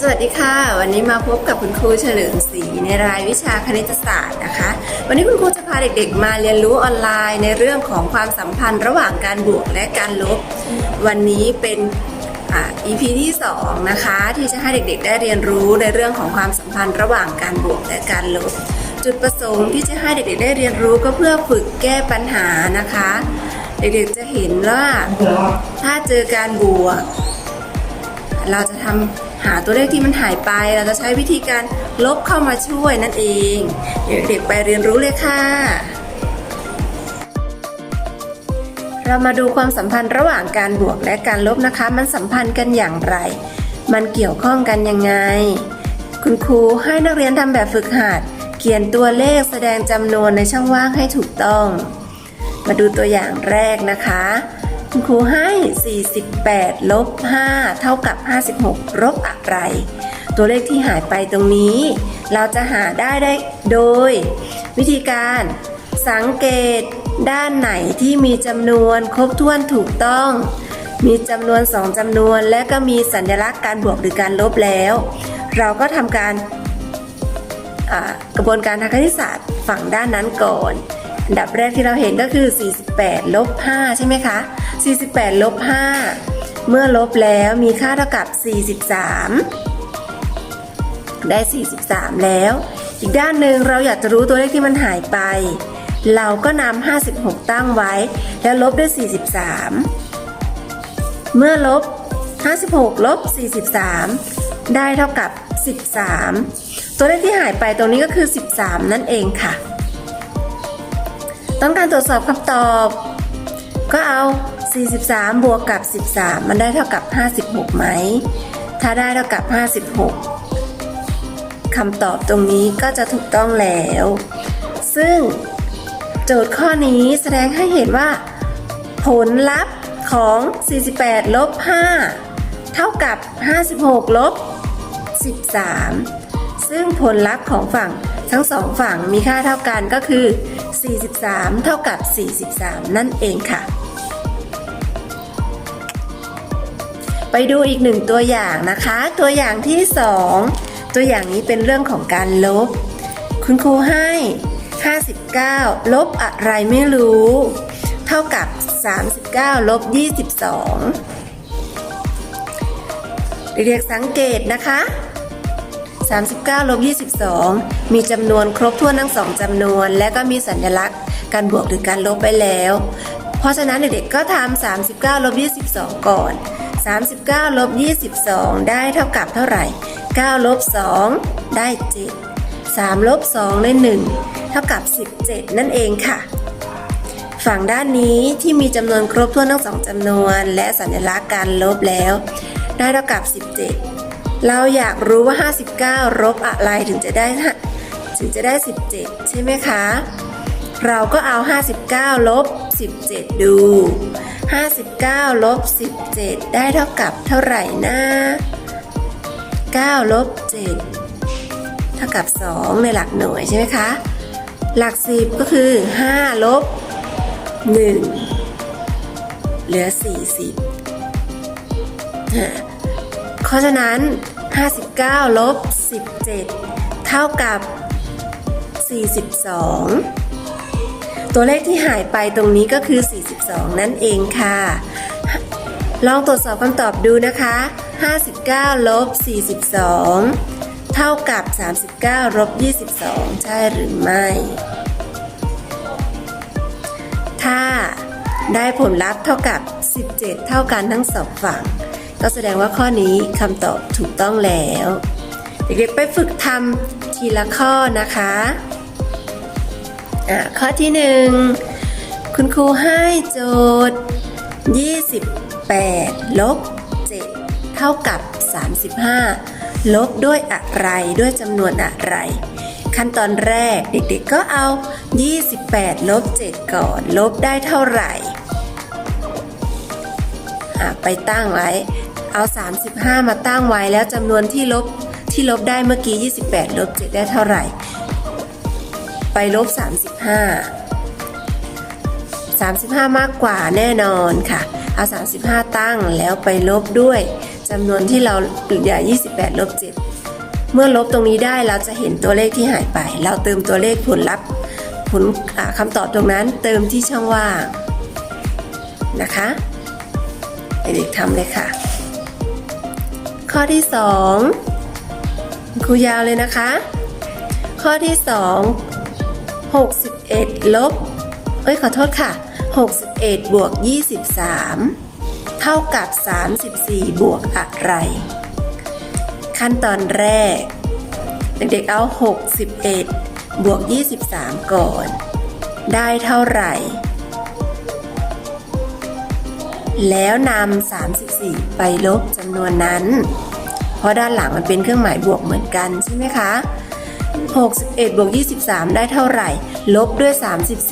สวัสดีค่ะ วันนี้มาพบกับคุณครูเฉลิมศรีในรายวิชาคณิตศาสตร์นะคะ วันนี้คุณครูจะพาเด็กๆ มาเรียนรู้ออนไลน์ในเรื่องของความสัมพันธ์ระหว่างการบวกและการลบ วันนี้เป็นอ่า EP ที่ 2 นะคะ ที่จะให้เด็กๆ ได้เรียนรู้ในเรื่องของความสัมพันธ์ระหว่างการบวกและการลบ จุดประสงค์ที่จะให้เด็กๆ ได้เรียนรู้ก็เพื่อฝึกแก้ปัญหานะคะ เด็กๆ จะเห็นว่าถ้าเจอการบวก เราจะทำหาตัวเลขที่มันหายไป เราจะใช้วิธีการลบเข้ามาช่วยนั่นเองเดี๋ยวเด็กไปเรียนรู้เลยค่ะ เรามาดูความสัมพันธ์ระหว่างการบวกและการลบนะคะ มันสัมพันธ์กันอย่างไร มันเกี่ยวข้องกันยังไง คุณครูให้นักเรียนทำแบบฝึกหัด เขียนตัวเลขแสดงจำนวนในช่องว่างให้ถูกต้อง มาดูตัวอย่างแรกนะคะ คุณครูให้ 48 ลบ 5 เท่ากับ 56ลบอะไร ตัวเลขที่หายไปตรงนี้ เราจะหาได้ได้โดย วิธีการสังเกตด้านไหนที่มีจำนวนครบถ้วนถูกต้อง มีจำนวน 2จำนวน และก็มีสัญลักษณ์การบวกหรือการลบแล้ว เราก็ทำการกระบวนการทางคณิตศาสตร์ฝั่งด้านนั้นก่อน อันดับแรกที่เราเห็นก็คือ 48 ลบ 5 ใช่ไหมคะ 48 ลบ 5 เมื่อลบแล้วมีค่าเท่ากับ 43 ได้ 43 แล้ว อีกด้านหนึ่งเราอยากจะรู้ตัวเลขที่มันหายไป เราก็นำ 56 ตั้งไว้ แล้วลบด้วย 43 เมื่อลบ 56 ลบ 43 ได้เท่ากับ 13 ตัวเลขที่หายไปตรงนี้ก็คือ 13 นั่นเองค่ะ ต้องการตรวจสอบคำตอบ ก็เอา 43 บวกกับ 13 มันได้เท่ากับ 56 ไหม ถ้าได้เท่ากับ 56คำตอบตรงนี้ก็จะถูกต้องแล้ว ซึ่งโจทย์ข้อนี้แสดงให้เห็นว่า ผลลัพธ์ของ 48 ลบ 5 เท่ากับ 56 ลบ 13 ซึ่งผลลัพธ์ของฝั่ง ทั้งสองฝั่งมีค่าเท่ากันก็คือ 43 เท่ากับ 43 นั่นเองค่ะ ไปดูอีกหนึ่งตัวอย่างนะคะ ตัวอย่างที่ 2 ตัวอย่างนี้เป็นเรื่องของการลบ คุณครูให้ 59 ลบอะไรไม่รู้ เท่ากับ 39 ลบ 22เด็กๆสังเกตนะคะ 39ลบ22 มีจำนวนครบถ้วนทั้งสองจำนวน และก็มีสัญลักษณ์การบวกหรือการลบไปแล้ว เพราะฉะนั้นเด็กๆก็ทำ39ลบ22 ก่อน 39ลบ22 ได้เท่ากับเท่าไหร่9ลบ2ได้ 7 3ลบ2ได้ 1 เท่ากับ 17 นั่นเองค่ะ ฝั่งด้านนี้ที่มีจำนวนครบถ้วนทั้งสองจำนวน และสัญลักษณ์การลบแล้ว ได้เท่ากับ 17 เราอยากรู้ว่า 59ลบอะไรถึงจะได้ถึงจะได้ 17 ใช่ไหมคะ เราก็เอา 59 ลบ 17 ดู 59 ลบ 17 ได้เท่ากับเท่าไหร่นะ9ลบ 7 เท่ากับ 2 ในหลักหน่วยใช่ไหมคะ หลัก 10 ก็คือ 5 ลบ 1 เหลือ 40 เพราะฉะนั้น 59 ลบ 17 เท่ากับ 42 ตัวเลขที่หายไปตรงนี้ก็คือ 42 นั่นเองค่ะ ลองตรวจสอบคำตอบดูนะคะ 59 ลบ 42 เท่ากับ 39 ลบ 22 ใช่หรือไม่ ถ้าได้ผลลัพธ์เท่ากับ 17 เท่ากันทั้งสองฝั่ง ก็แสดงว่าข้อนี้คำตอบถูกต้องแล้ว เด็กๆไปฝึกทำทีละข้อนะคะะข้อที่หนึ่งคุณครูให้โจทย์ 28 ลบ 7 เท่ากับ 35 ลบด้วยอะไรด้วยจำนวนอะไร ขั้นตอนแรกเด็กๆก็เอา 28 ลบ 7 ก่อน ลบได้เท่าไหร่ไปตั้งไว้ เอา 35 มาตั้งไว้แล้วจำนวนที่ลบที่ลบได้เมื่อกี้ 28 ลบ 7 ได้เท่าไหร่ ไปลบ 35 35 มากกว่าแน่นอนค่ะ เอา 35 ตั้งแล้วไปลบด้วยจำนวนที่เราเหลือ28 ลบ 7 เมื่อลบตรงนี้ได้เราจะเห็นตัวเลขที่หายไป เราเติมตัวเลขผลลัพธ์ผลอ่าคำตอบตรงนั้นเติมที่ช่องว่างนะคะเด็กทำเลยค่ะ ข้อที่ 2 ครูยาวเลยนะคะ ข้อที่ 2 61 ลบ เอ้ยขอโทษค่ะ 61 บวก 23 เท่ากับ 34 บวกอะไร ขั้นตอนแรก เด็กๆเอา 61 บวก 23 ก่อน ได้เท่าไหร่ แล้วนำ34 ไปลบจำนวนนั้น เพราะด้านหลังมันเป็นเครื่องหมายบวกเหมือนกันใช่ไหมคะ61บวก23 ได้เท่าไหร่ ลบด้วย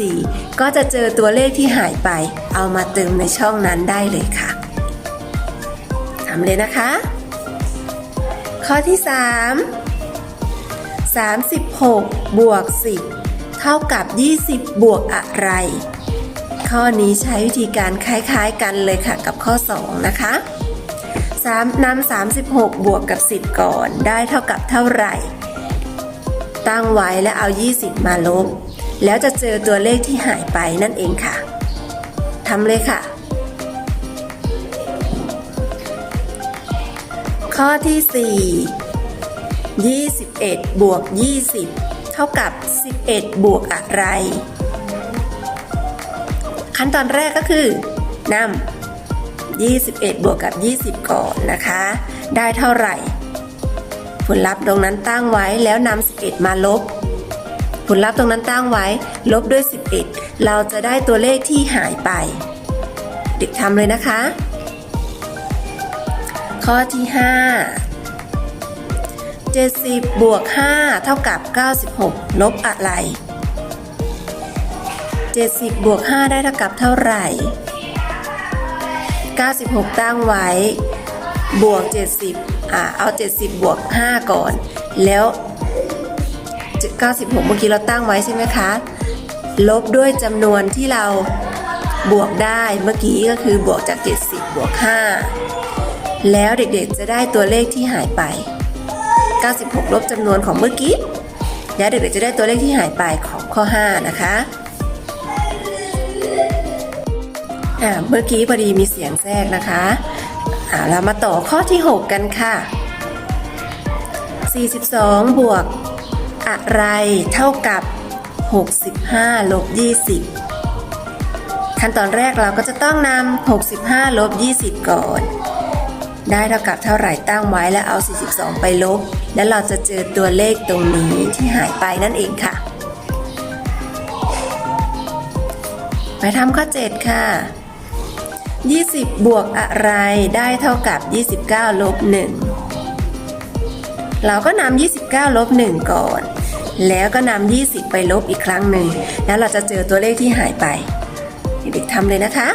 34 ก็จะเจอตัวเลขที่หายไป เอามาเติมในช่องนั้นได้เลยค่ะทำเลยนะคะ ข้อที่ 3 36บวก10 เท่ากับ 20 บวกอะไร ข้อนี้ใช้วิธีการคล้ายๆกันเลยค่ะกับข้อ 2 นะคะ3นำ36 บวกกับ 10 ก่อนได้เท่ากับเท่าไหร่ ตั้งไว้แล้วเอา 20 มาลบ แล้วจะเจอตัวเลขที่หายไปนั่นเองค่ะทำเลยค่ะ ข้อที่ 4 21 บวก 20 เท่ากับ 11 บวกอะไร ขั้นตอนแรกก็คือนำ21 บวกกับ 20 ก่อนนะคะ ได้เท่าไหร่ ผลลัพธ์ตรงนั้นตั้งไว้แล้วนำ11 มาลบ ผลลัพธ์ตรงนั้นตั้งไว้ ลบด้วย 11 เราจะได้ตัวเลขที่หายไป เด็กทำเลยนะคะ ข้อที่ 5 70 บวก 5 เท่ากับ 96 ลบอะไร 70 บวก 5 ได้เท่ากับเท่าไหร่ 96 ตั้งไว้ บวก 70 อ่าเอา 70 บวก 5 ก่อน แล้ว 96 เมื่อกี้เราตั้งไว้ใช่ไหมคะ ลบด้วยจำนวนที่เราบวกได้เมื่อกี้ก็คือบวกจาก 70 บวก 5 แล้วเด็กๆจะได้ตัวเลขที่หายไป 96 ลบจำนวนของเมื่อกี้ แล้วเด็กๆจะได้ตัวเลขที่หายไปของข้อ 5 นะคะ เมื่อกี้พอดีมีเสียงแทรกนะคะอ่าเรามาต่อข้อที่ 6 กันค่ะ 42 บวก อะไรเท่ากับ 65 ลบ 20 ขั้นตอนแรกเราก็จะต้องนำ65 ลบ 20 ก่อน ได้เท่ากับเท่าไหร่ตั้งไว้แล้วเอา 42 ไปลบ แล้วเราจะเจอตัวเลขตรงนี้ที่หายไปนั่นเองค่ะไปทำข้อ 7 ค่ะ 20 บวกอะไรได้เท่ากับ 29 ลบ 1 เราก็นำ29 ลบ 1 ก่อน แล้วก็นำ20 ไปลบอีกครั้งหนึ่ง แล้วเราจะเจอตัวเลขที่หายไป เด็กๆทำเลยนะคะ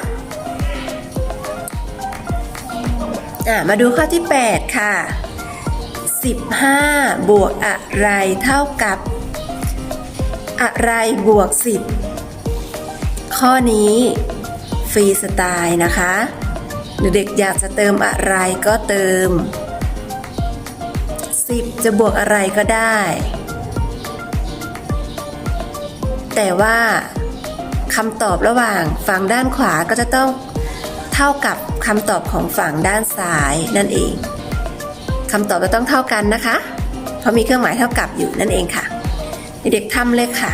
มาดูข้อที่ 8 ค่ะ 15 บวกอะไรเท่ากับ อะไรบวก 10 ข้อนี้ ฟรีสไตล์นะคะเด็กๆอยากจะเติมอะไรก็เติม 10 จะบวกอะไรก็ได้ แต่ว่าคำตอบระหว่างฝั่งด้านขวาก็จะต้องเท่ากับคำตอบของฝั่งด้านซ้ายนั่นเองคำตอบจะต้องเท่ากันนะคะ เพราะมีเครื่องหมายเท่ากับอยู่นั่นเองค่ะ เด็กๆทำเลยค่ะ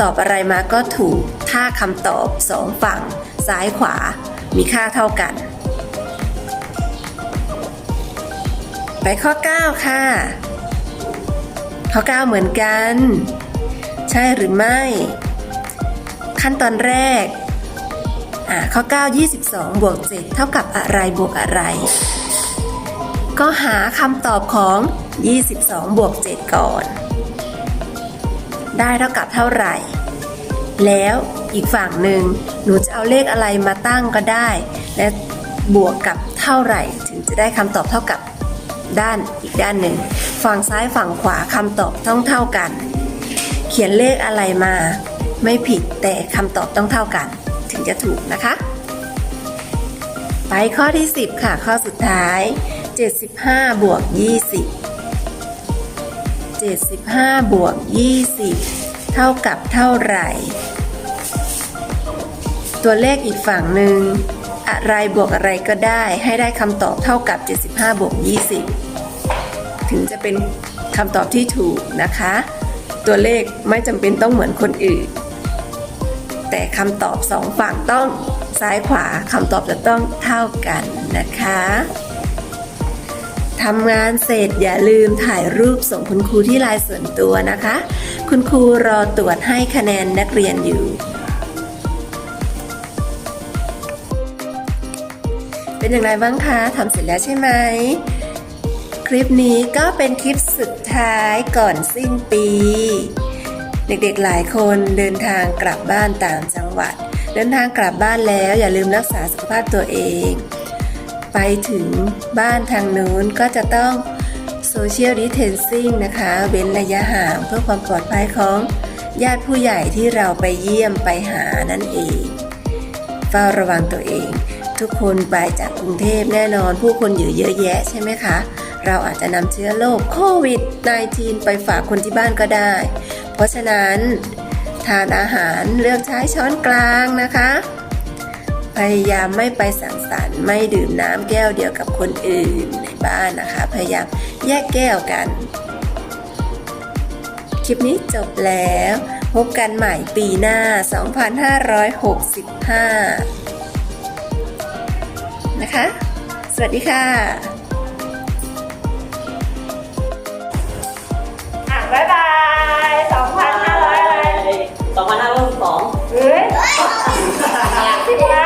ตอบอะไรมาก็ถูก ถ้าคำตอบสองฝั่ง ซ้ายขวามีค่าเท่ากัน ไปข้อ 9 ค่ะ ข้อ 9 เหมือนกัน ใช่หรือไม่ ขั้นตอนแรกอ่าข้อ 9 22 บวก 7 เท่ากับอะไรบวกอะไร ก็หาคำตอบของ 22 บวก 7 ก่อน ได้เท่ากับเท่าไหร่ แล้วอีกฝั่งหนึ่งหนูจะเอาเลขอะไรมาตั้งก็ได้ และบวกกับเท่าไหร่ ถึงจะได้คำตอบเท่ากับด้านอีกด้านหนึ่ง ฝั่งซ้ายฝั่งขวาคำตอบต้องเท่ากัน เขียนเลขอะไรมา ไม่ผิดแต่คำตอบต้องเท่ากัน ถึงจะถูกนะคะ ไปข้อที่ 10 ค่ะ ข้อสุดท้าย 75 บวก 20 75 บวก 20 เท่ากับเท่าไหร่ ตัวเลขอีกฝั่งหนึ่ง อะไรบวกอะไรก็ได้ ให้ได้คำตอบเท่ากับ 75 บวก 20 ถึงจะเป็นคำตอบที่ถูกนะคะ ตัวเลขไม่จำเป็นต้องเหมือนคนอื่น แต่คำตอบสองฝั่งต้องซ้ายขวาคำตอบจะต้องเท่ากันนะคะทำงานเสร็จอย่าลืมถ่ายรูปส่งคุณครูที่ไลน์ส่วนตัวนะคะ คุณครูรอตรวจให้คะแนนนักเรียนอยู่ เป็นอย่างไรบ้างคะทำเสร็จแล้วใช่ไหม คลิปนี้ก็เป็นคลิปสุดท้ายก่อนสิ้นปี เด็กๆหลายคนเดินทางกลับบ้านต่างจังหวัด เดินทางกลับบ้านแล้วอย่าลืมรักษาสุขภาพตัวเอง ไปถึงบ้านทางนู้นก็จะต้อง Social Distancing นะคะ เว้นระยะห่างเพื่อความปลอดภัยของญาติผู้ใหญ่ที่เราไปเยี่ยมไปหานั่นเอง เฝ้าระวังตัวเอง ทุกคนไปจากกรุงเทพแน่นอน ผู้คนอยู่เยอะแยะใช่ไหมคะ เราอาจจะนำเชื้อโรคโควิด -19 ไปฝากคนที่บ้านก็ได้ เพราะฉะนั้นทานอาหารเลือกใช้ช้อนกลางนะคะ พยายามไม่ไปสังสรรค์ไม่ดื่มน้ำแก้วเดียวกับคนอื่นในบ้านนะคะ พยายามแยกแก้วกัน คลิปนี้จบแล้ว พบกันใหม่ปีหน้า 2565 นะคะ สวัสดีค่ะอะบ๊ายบายสองพันห้าร้อยอะไรสองพันห้าร้อยสองเฮ้ยสิบไง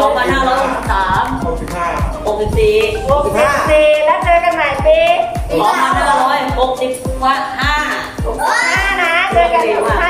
สองพันห้าร้อยสามหกสิบห้าหกสิบสี่หกสิบสี่แล้วเจอกันใหม่ปีสองพันห้าร้อยหกสิบห้าห้านะเจอกันหกห้า